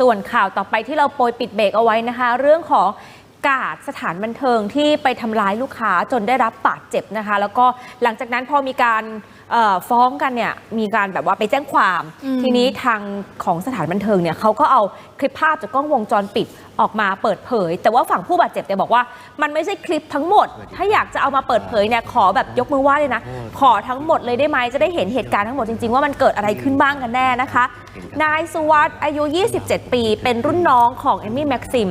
ส่วนข่าวต่อไปที่เราโปรยปิดเบรกเอาไว้นะคะ เรื่องของ กาดสถานบันเทิงที่ไปทำร้ายลูกค้าจนได้รับบาดเจ็บนะคะ แล้วก็หลังจากนั้นพอมีการเอ่อฟ้องกันเนี่ยมีการแบบว่าไปแจ้งความอืมทีนี้ทางของสถานบันเทิงเนี่ยเขาก็เอาคลิปภาพจากกล้องวงจรปิดออกมาเปิดเผย แต่ว่าฝั่งผู้บาดเจ็บเนี่ยบอกว่า มันไม่ใช่คลิปทั้งหมด ถ้าอยากจะเอามาเปิดเผยเนี่ยขอแบบยกมือไหว้เลยนะ ขอทั้งหมดเลยได้ไหมจะได้เห็นเหตุการณ์ทั้งหมดจริงๆว่ามันเกิดอะไรขึ้นบ้างกันแน่นะคะ นายสุวัสด์อายุ 27 ปี เป็นรุ่นน้องของเอมมี่แม็กซิม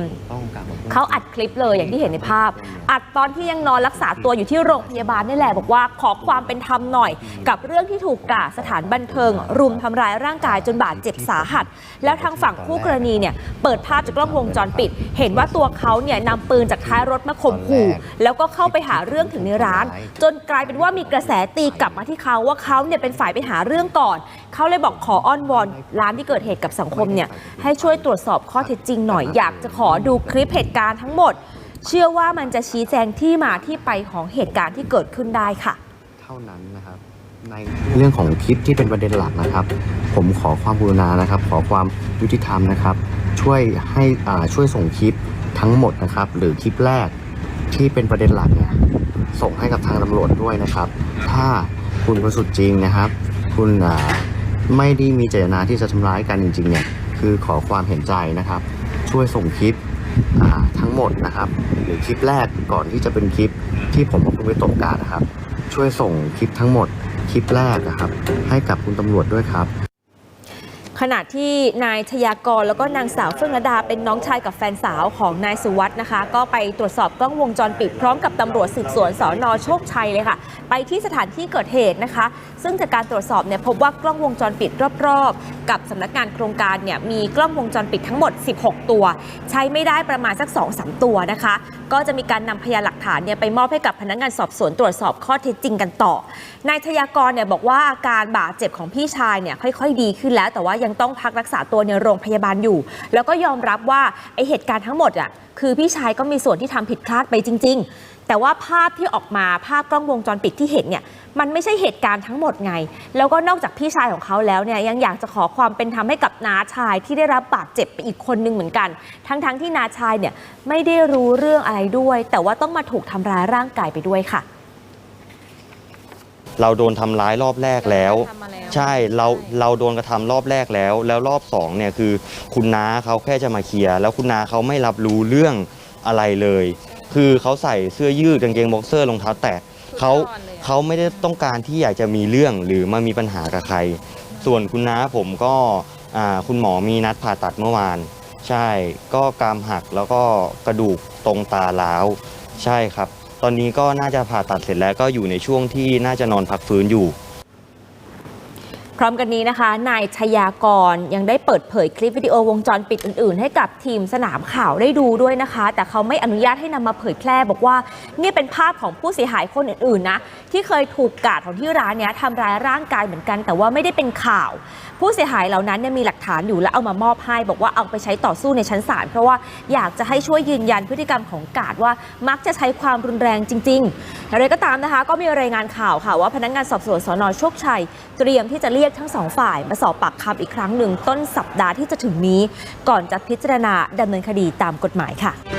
เขาอัดคลิปเลยอย่างที่เห็นในภาพ อัดตอนที่ยังนอนรักษาตัวอยู่ที่โรงพยาบาลนี่แหละบอกว่าขอความเป็นธรรมหน่อย กับเรื่องที่ถูกกาสถานบันเทิง รุมทำร้ายร่างกายจนบาดเจ็บสาหัส แล้วทางฝั่งคู่กรณีเนี่ยเปิดภาพจากกล้องวงจรปิด เห็นว่าตัวเขาเนี่ยนำปืนจากท้ายรถมาข่มขู่แล้วก็เข้าไปหาเรื่องถึงในร้าน จนกลายเป็นว่ามีกระแสตีกลับมาที่เขาว่าเขาเนี่ยเป็นฝ่ายไปหาเรื่องก่อน เขาเลยบอกขออ้อนวอนร้านที่เกิดเหตุกับสังคมเนี่ยให้ช่วยตรวจสอบข้อเท็จจริงหน่อยอยากจะขอดูคลิปเหตุการณ์ทั้งหมด เชื่อว่ามันจะชี้แจงที่มาที่ไปของเหตุการณ์ที่เกิดขึ้นได้ค่ะ เท่านั้นนะครับในเรื่องของคลิปที่เป็นประเด็นหลักนะครับ ผมขอความกรุณานะครับ ขอความยุติธรรมนะครับ ช่วยให้อ่าช่วยส่งคลิปทั้งหมดนะครับ หรือคลิปแรกที่เป็นประเด็นหลักเนี่ยส่งให้กับทางตำรวจด้วยนะครับ ถ้าคุณบริสุทธิ์จริงนะครับ คุณอ่าไม่ได้มีเจตนาที่จะทำร้ายกันจริงๆเนี่ยคือขอความเห็นใจนะครับ ช่วยส่งคลิป ทั้งหมดนะครับ หรือคลิปแรกก่อนที่จะเป็นคลิปที่ผมเอาไปตบกาดนะครับ ช่วยส่งคลิปทั้งหมดคลิปแรกนะครับ ให้กับคุณตำรวจด้วยครับ ขณะที่นายชยากรแล้วก็นางสาวเฟื่องระดาเป็นน้องชายกับแฟนสาวของนายสุวัสด์นะคะ ก็ไปตรวจสอบกล้องวงจรปิดพร้อมกับตำรวจสืบสวนสอนอโชคชัยเลยค่ะ ไปที่สถานที่เกิดเหตุนะคะ ซึ่งจากการตรวจสอบเนี่ยพบว่ากล้องวงจรปิดรอบๆ กับสำนักงานโครงการเนี่ยมีกล้องวงจรปิดทั้งหมด 16 ตัว ใช้ไม่ได้ประมาณสัก 2-3 ตัวนะคะก็จะมีการนำพยานหลักฐานเนี่ยไปมอบให้กับพนักงานสอบสวนตรวจสอบข้อเท็จจริงกันต่อ นายชยากรเนี่ยบอกว่าอาการบาดเจ็บของพี่ชายเนี่ยค่อยๆ ดีขึ้นแล้ว แต่ว่ายังต้องพักรักษาตัวในโรงพยาบาลอยู่ แล้วก็ยอมรับว่าไอเหตุการณ์ทั้งหมดอะคือพี่ชายก็มีส่วนที่ทำผิดพลาดไปจริง ๆ แต่ว่าภาพที่ออกมาภาพกล้องวงจรปิดที่เห็นเนี่ยมันไม่ใช่เหตุการณ์ทั้งหมดไง แล้วก็นอกจากพี่ชายของเขาแล้วเนี่ยยังอยากจะขอความเป็นธรรมให้กับน้าชายที่ได้รับบาดเจ็บไปอีกคนนึงเหมือนกัน ทั้งๆที่น้าชายเนี่ยไม่ได้รู้เรื่องอะไรด้วย แต่ว่าต้องมาถูกทำร้ายร่างกายไปด้วยค่ะ เราโดนทำร้ายรอบแรกแล้วทำมาแล้ว ใช่เราเราโดนกระทำรอบแรกแล้ว แล้วรอบสองเนี่ยคือ คุณน้าเขาแค่จะมาเคลียร์แล้วคุณน้าเขาไม่รับรู้เรื่องอะไรเลย คือเขาใส่เสื้อยืดกางเกงบ็อกเซอร์รองเท้าแตะเขาสุดยอดเลยอะเขาไม่ได้ต้องการที่อยากจะมีเรื่องหรือมามีปัญหากับใคร ส่วนคุณน้าผมก็อ่าคุณหมอมีนัดผ่าตัดเมื่อวาน ใช่ก็กรามหักแล้วก็กระดูกตรงตาล้าวใช่ครับ ตอนนี้ก็น่าจะผ่าตัดเสร็จแล้วก็อยู่ในช่วงที่น่าจะนอนพักฟื้นอยู่ พร้อมกันนี้นะคะ นายชยากรยังได้เปิดเผยคลิปวิดีโอวงจรปิดอื่นๆ ให้กับทีมสนามข่าวได้ดูด้วยนะคะ แต่เขาไม่อนุญาตให้นำมาเผยแพร่บอกว่านี่เป็นภาพของผู้เสียหายคนอื่นๆนะที่เคยถูกกาดของที่ร้านเนี้ยทำร้ายร่างกายเหมือนกัน แต่ว่าไม่ได้เป็นข่าว ผู้เสียหายเหล่านั้นเนี่ยมีหลักฐานอยู่และเอามามอบให้บอกว่าเอาไปใช้ต่อสู้ในชั้นศาลเพราะว่าอยากจะให้ช่วยยืนยันพฤติกรรมของกาดว่ามักจะใช้ความรุนแรงจริงๆอย่างไรก็ตามนะคะ ก็มีรายงานข่าวค่ะว่าพนักงานสอบสวนสนโชคชัย เตรียมที่จะเรียยกทั้งสองฝ่ายมาสอบปากคำอีกครั้งหนึ่งต้นสัปดาห์ที่จะถึงนี้ ก่อนจะพิจารณาดำเนินคดีตามกฎหมายค่ะ